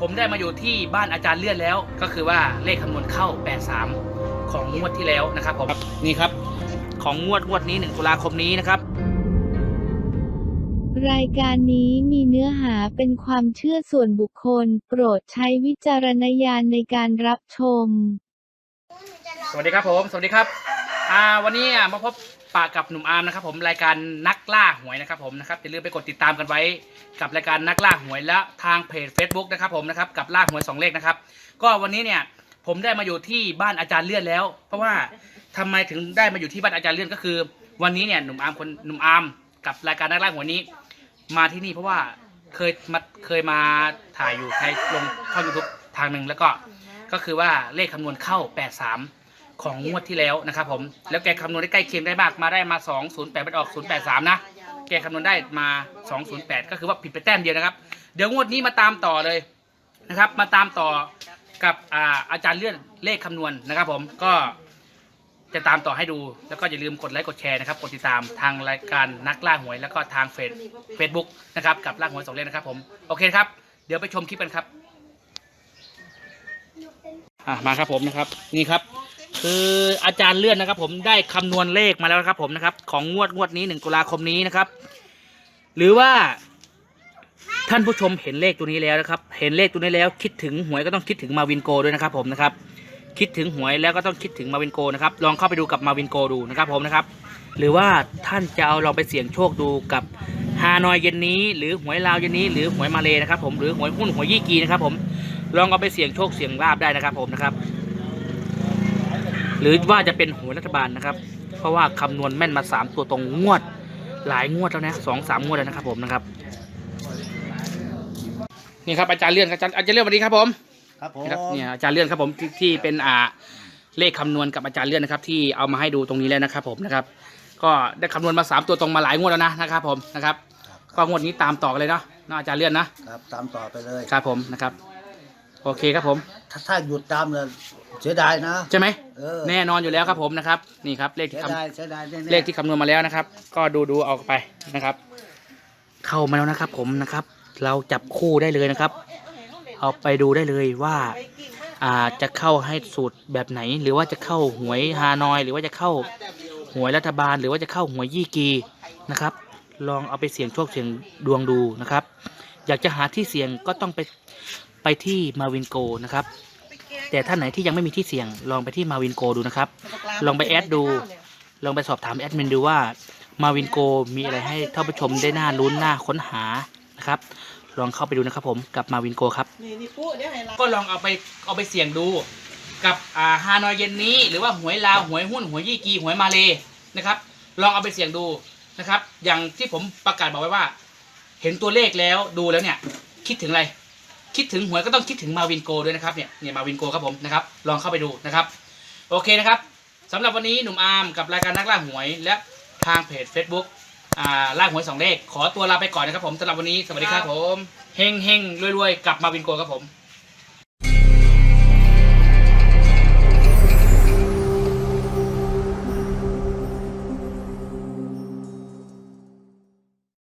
ผมได้มาอยู่ที่บ้านอาจารย์เลื่อนแล้ว ก็คือว่าเลขคำนวณเข้า 83 ของงวดที่แล้วนะครับผมนี่ครับ ของงวดงวดนี้ 1 ตุลาคมนี้นะครับรายการนี้มีเนื้อหาเป็นความเชื่อส่วนบุคคล โปรดใช้วิจารณญาณในการรับชม สวัสดีครับผม สวัสดีครับ อ่าวันนี้มาพบปะกับหนุ่มอาร์มนะครับผมรายการนักล่าหวยนะครับผมนะครับอย่าลืมไปกดติดตามกันไว้กับรายการนักล่าหวยและทางเพจ Facebook นะครับผมนะครับกับล่าหวยสองเลขนะครับก็วันนี้เนี่ยผมได้มาอยู่ที่บ้านอาจารย์เลื่อนแล้ว เพราะว่าทำไมถึงได้มาอยู่ที่บ้านอาจารย์เลื่อนก็คือ วันนี้เนี่ยหนุ่มอาร์มคนหนุ่มอาร์มกับรายการนักล่าหวยนี้ มาที่นี่เพราะว่าเคยมาเคยมาถ่ายอยู่ใครลงเข้ายูทูบทางหนึ่งแล้วก็ก็คือว่าเลขคำนวณเข้า 83 ของงวดที่แล้วนะครับผมแล้วแกคำนวณได้ใกล้เคียงได้มากมาได้มา 208ไปออก083นะแกคำนวณได้มา 208 ก็คือว่าผิดไปแต้มเดียวนะครับ เดี๋ยวงวดนี้มาตามต่อเลยนะครับ มาตามต่อกับอ่าอาจารย์เลื่อนเลขคำนวณนะครับ ผมก็จะตามต่อให้ดู แล้วก็อย่าลืมกดไลค์กดแชร์นะครับ กดติดตามทางรายการนักล่าหวย แล้วก็ทางเฟซเฟซบุ๊กนะครับกับล่าหวยสองเลขนะครับ ผมโอเคครับ เดี๋ยวไปชมคลิปกันครับอะมาครับผมนะครับ นี่ครับ คืออาจารย์เลื่อนนะครับ ผมได้คำนวณเลขมาแล้วครับผมนะครับ ของงวดงวดนี้หนึ่งตุลาคมนี้นะครับ หรือว่าท่านผู้ชมเห็นเลขตัวนี้แล้วนะครับ เห็นเลขตัวนี้แล้วคิดถึงหวยก็ต้องคิดถึงมาวินโกด้วยนะครับ ผมนะครับ คิดถึงหวยแล้วก็ต้องคิดถึงมาวินโกนะครับ ลองเข้าไปดูกับมาวินโกดูนะครับ ผมนะครับ หรือว่าท่านจะเอาลองไปเสี่ยงโชคดูกับฮานอยเย็นนี้ หรือหวยลาวเย็นนี้ หรือหวยมาเลนะครับ ผมหรือหวยหุ้นหวยยี่กีนะครับ ผมลองเอาไปเสี่ยงโชคเสี่ยงลาบได้นะครับ ผมนะครับ หรือว่าจะเป็นหวยรัฐบาลนะครับ เพราะว่าคำนวณแม่นมาสามตัวตรงงวด หลายงวดแล้วนะสองสามงวดแล้วนะครับผมนะครับ นี่ครับอาจารย์เลื่อนอาจารย์อาจารย์เลื่อนสวัสดีครับผมครับผมนะครับเนี่ยอาจารย์เลื่อนครับผมที่ที่เป็นอ่าเลขคำนวณกับอาจารย์เลื่อนนะครับ ที่เอามาให้ดูตรงนี้แล้วนะครับผมนะครับ ก็ได้คำนวณมาสามตัวตรงมาหลายงวดแล้วนะนะครับผมนะครับก็งวดนี้ตามต่อกันเลยเนาะเนาะอาจารย์เลื่อนนะครับตามต่อไปเลยครับผมนะครับ โอเคครับผม ถ้าถ้าหยุดตามเลยเสียดายนะ ใช่ไหม เออแน่นอนอยู่แล้วครับผมนะครับ นี่ครับเลขเสีที่ยคำดายเสียดายแน่ๆเลขที่คำนวณมาแล้วนะครับ ก็ดูดูเอาไปนะครับ เข้ามาแล้วนะครับ ผมนะครับ เราจับคู่ได้เลยนะครับ เอาไปดูได้เลยว่า อ่าจะเข้าให้สูตรแบบไหน หรือว่าจะเข้าหวยฮานอย หรือว่าจะเข้าหวยรัฐบาล หรือว่าจะเข้าหวยยี่กีนะครับ ลองเอาไปเสี่ยงโชคเสี่ยงดวงดูนะครับ อยากจะหาที่เสี่ยงก็ต้องไป ไปที่มาวินโกนะครับ แต่ท่านไหนที่ยังไม่มีที่เสี่ยงลองไปที่มาวินโกดูนะครับ ลองไปแอดดู ลองไปสอบถามแอดมินดูว่ามาวินโกมีอะไรให้ท่านผู้ชมได้น่าลุ้นน่าค้นหานะครับ ลองเข้าไปดูนะครับผมกับมาวินโกครับนี่นี่ปุ๊เดี๋ยวให้รับก็ลองเอาไปเอาไปเสี่ยงดู กับอ่าฮานอยเย็นนี้ หรือว่าหวยลาวหวยหุ้นหวยยี่กีหวยมาเลนะครับ ลองเอาไปเสี่ยงดูนะครับ อย่างที่ผมประกาศบอกไว้ว่า เห็นตัวเลขแล้วดูแล้วเนี่ย คิดถึงอะไร คิดถึงหวยก็ต้องคิดถึงมาวินโกด้วยนะครับเนี่ยเนี่ยมาวินโกครับผมนะครับลองเข้าไปดูนะครับ โอเคนะครับสำหรับวันนี้หนุ่มอาร์มกับรายการนักล่าหวยและทางเพจ Facebook อ่าล่าหวยสองเลข ขอตัวลาไปก่อนนะครับผมสำหรับวันนี้สวัสดีครับผมเฮงเฮงรวยๆกับมาวินโกครับผม